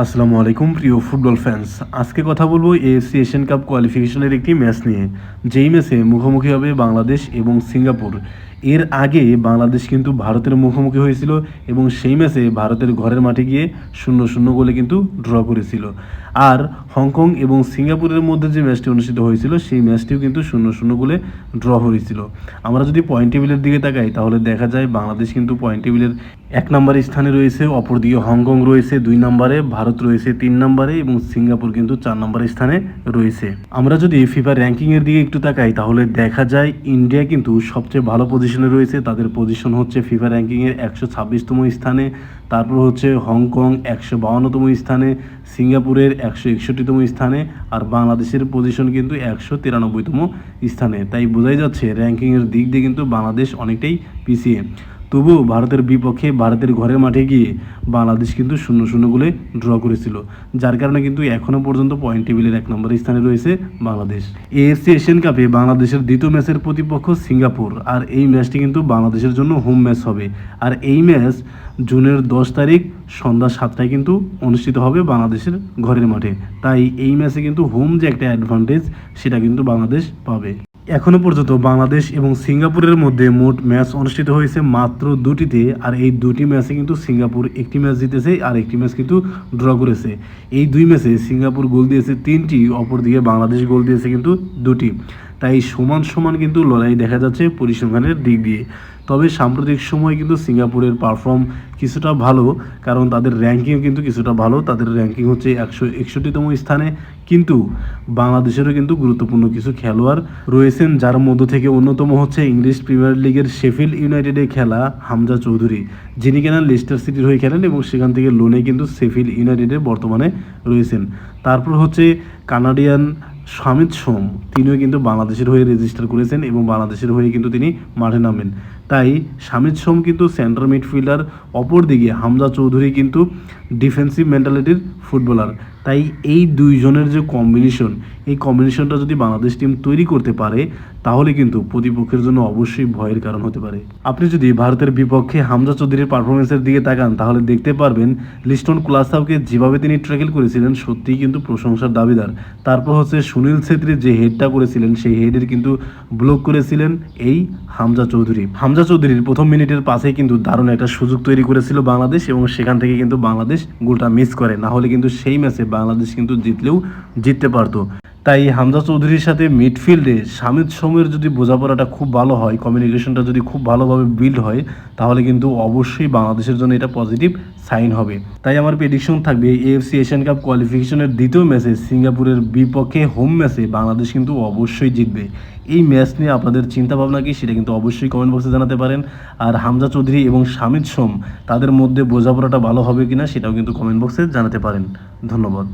আসসালামু আলাইকুম, প্রিয় ফুটবল ফ্যান্স আজকে কথা বলব এএফসি এশিয়ান কাপ কোয়ালিফিকেশনের একটি ম্যাচ নিয়ে। যেই ম্যাচে মুখোমুখি হবে বাংলাদেশ এবং সিঙ্গাপুর। এর আগে বাংলাদেশ কিন্তু ভারতের মুখোমুখি হয়েছিল এবং সেই ম্যাচে ভারতের ঘরের মাঠে গিয়ে শূন্য শূন্য গোলে কিন্তু ড্র করেছিল। আর হংকং এবং সিঙ্গাপুরের মধ্যে যে ম্যাচটি অনুষ্ঠিত হয়েছিল, সেই ম্যাচটিও কিন্তু শূন্য শূন্য গোলে ড্র হয়েছিল আমরা যদি পয়েন্ট টেবিলের দিকে তাকাই, তাহলে দেখা যায় বাংলাদেশ কিন্তু পয়েন্ট টেবিলের এক নম্বর স্থানে রয়েছে, অপরদিকে হংকং রয়েছে দুই নম্বরে, ভারত রয়েছে তিন নম্বরে এবং সিঙ্গাপুর কিন্তু চার নম্বর স্থানে রয়েছে। আমরা যদি ফিফা র্যাঙ্কিংয়ের দিকে একটু তাকাই, তাহলে দেখা যায় ইন্ডিয়া কিন্তু সবচেয়ে ভালো পজিশনে রয়েছে, তাদের পজিশন হচ্ছে ফিফা র্যাঙ্কিংয়ের একশো ছাব্বিশতম স্থানে, তারপর হচ্ছে হংকং একশো বাউন্নতম স্থানে সিঙ্গাপুরের একশো একষট্টিতম স্থানে, আর বাংলাদেশের পজিশন কিন্তু একশো তিরানব্বইতম স্থানে। তাই বোঝাই যাচ্ছে র্যাঙ্কিংয়ের দিক দিয়ে কিন্তু বাংলাদেশ অনেকটাই পিছিয়ে। তবুও ভারতের বিপক্ষে ভারতের ঘরের মাঠে গিয়ে বাংলাদেশ কিন্তু শূন্য শূন্য গোলে ড্র করেছিল, যার কারণে কিন্তু এখনও পর্যন্ত পয়েন্ট টেবিলের এক নম্বর স্থানে রয়েছে বাংলাদেশ। এএফসি এশিয়ান কাপে বাংলাদেশের দ্বিতীয় ম্যাচের প্রতিপক্ষ সিঙ্গাপুর, আর এই ম্যাচটি কিন্তু বাংলাদেশের জন্য হোম ম্যাচ হবে। আর এই ম্যাচ জুনের দশ তারিখ সন্ধ্যা সাতটায় কিন্তু অনুষ্ঠিত হবে বাংলাদেশের ঘরের মাঠে। তাই এই ম্যাচে কিন্তু হোম যে একটা অ্যাডভান্টেজ সেটা কিন্তু বাংলাদেশ পাবে। এখনও পর্যন্ত বাংলাদেশ এবং সিঙ্গাপুরের মধ্যে মোট ম্যাচ অনুষ্ঠিত হয়েছে মাত্র দুটিতে, আর এই দুটি ম্যাচে কিন্তু সিঙ্গাপুর একটি ম্যাচ জিতেছে আর একটি ম্যাচ কিন্তু ড্র করেছে। এই দুই ম্যাচে সিঙ্গাপুর গোল দিয়েছে তিনটি, অপরদিকে বাংলাদেশ গোল দিয়েছে কিন্তু দুটি। তাই সমান সমান কিন্তু লড়াই দেখা যাচ্ছে পরিসংখ্যানের দিক দিয়ে। তবে সাম্প্রতিক সময় কিন্তু সিঙ্গাপুরের পারফর্ম কিছুটা ভালো, কারণ তাদের র্যাঙ্কিংও কিন্তু কিছুটা ভালো। তাদের র্যাঙ্কিং হচ্ছে একশো একষট্টিতম স্থানে। কিন্তু বাংলাদেশেরও কিন্তু গুরুত্বপূর্ণ কিছু খেলোয়াড় রয়েছেন, যার মধ্য থেকে অন্যতম হচ্ছে ইংলিশ প্রিমিয়ার লিগের শেফিল্ড ইউনাইটেডে খেলা হামজা চৌধুরী, যিনি কিনা লেস্টার সিটির হয়ে খেলেন এবং সেখান থেকে লোনে কিন্তু শেফিল্ড ইউনাইটেডে বর্তমানে রয়েছেন। তারপর হচ্ছে কানাডিয়ান স্বামিত সোম, তিনিও কিন্তু বাংলাদেশের হয়ে রেজিস্টার করেছেন এবং বাংলাদেশের হয়ে কিন্তু তিনি মাঠে নামেন। তাই সামিত সোম কিন্তু সেন্টার মিডফিল্ডার অপরদিকে হামজা চৌধুরী কিন্তু ডিফেন্সিভ মেন্টালিটির ফুটবলার তাই এই দুইজনের যে কম্বিনেশন এই কম্বিনেশনটা যদি বাংলাদেশ টিম তৈরি করতে পারে, তাহলে কিন্তু প্রতিপক্ষের জন্য অবশ্যই ভয়ের কারণ হতে পারে। আপনি যদি ভারতের বিপক্ষে হামজা চৌধুরীর পারফরমেন্সের দিকে তাকান, তাহলে দেখতে পারবেন লিস্টন কুলাসাওকে যেভাবে তিনি ট্র্যাকেল করেছিলেন, সত্যিই কিন্তু প্রশংসার দাবিদার। তারপর হচ্ছে সুনীল ছেত্রী যে হেডটা করেছিলেন, সেই হেডের কিন্তু ব্লক করেছিলেন এই হামজা চৌধুরী। হামজা চৌধুরীর প্রথম মিনিটের পাশে কিন্তু দারুণ একটা সুযোগ তৈরি করেছিল বাংলাদেশ এবং সেখান থেকে কিন্তু বাংলাদেশ গোলটা মিস করে। না হলে কিন্তু সেই ম্যাচে বাংলাদেশ কিন্তু জিতলেও জিততে পারতো। তাই হামজা চৌধুরীর সাথে মিডফিল্ডে সামিদ সোমের যদি বোঝাপড়াটা খুব ভালো হয় কমিউনিকেশনটা যদি খুব ভালোভাবে বিল্ড হয়, তাহলে কিন্তু অবশ্যই বাংলাদেশের জন্য এটা পজিটিভ সাইন হবে। তাই আমার প্রেডিকশন থাকবে এএফসি এশিয়ান কাপ কোয়ালিফিকেশনের দ্বিতীয় ম্যাচে সিঙ্গাপুরের বিপক্ষে হোম ম্যাচে বাংলাদেশ কিন্তু অবশ্যই জিতবে। এই ম্যাচ নিয়ে আপনাদের চিন্তাভাবনা কি সেটা কিন্তু অবশ্যই কমেন্ট বক্সে জানাতে পারেন। আর হামজা চৌধুরী এবং সামিদ সোম, তাদের মধ্যে বোঝাপড়াটা ভালো হবে কিনা সেটাও কিন্তু কমেন্ট বক্সে জানাতে পারেন। ধন্যবাদ।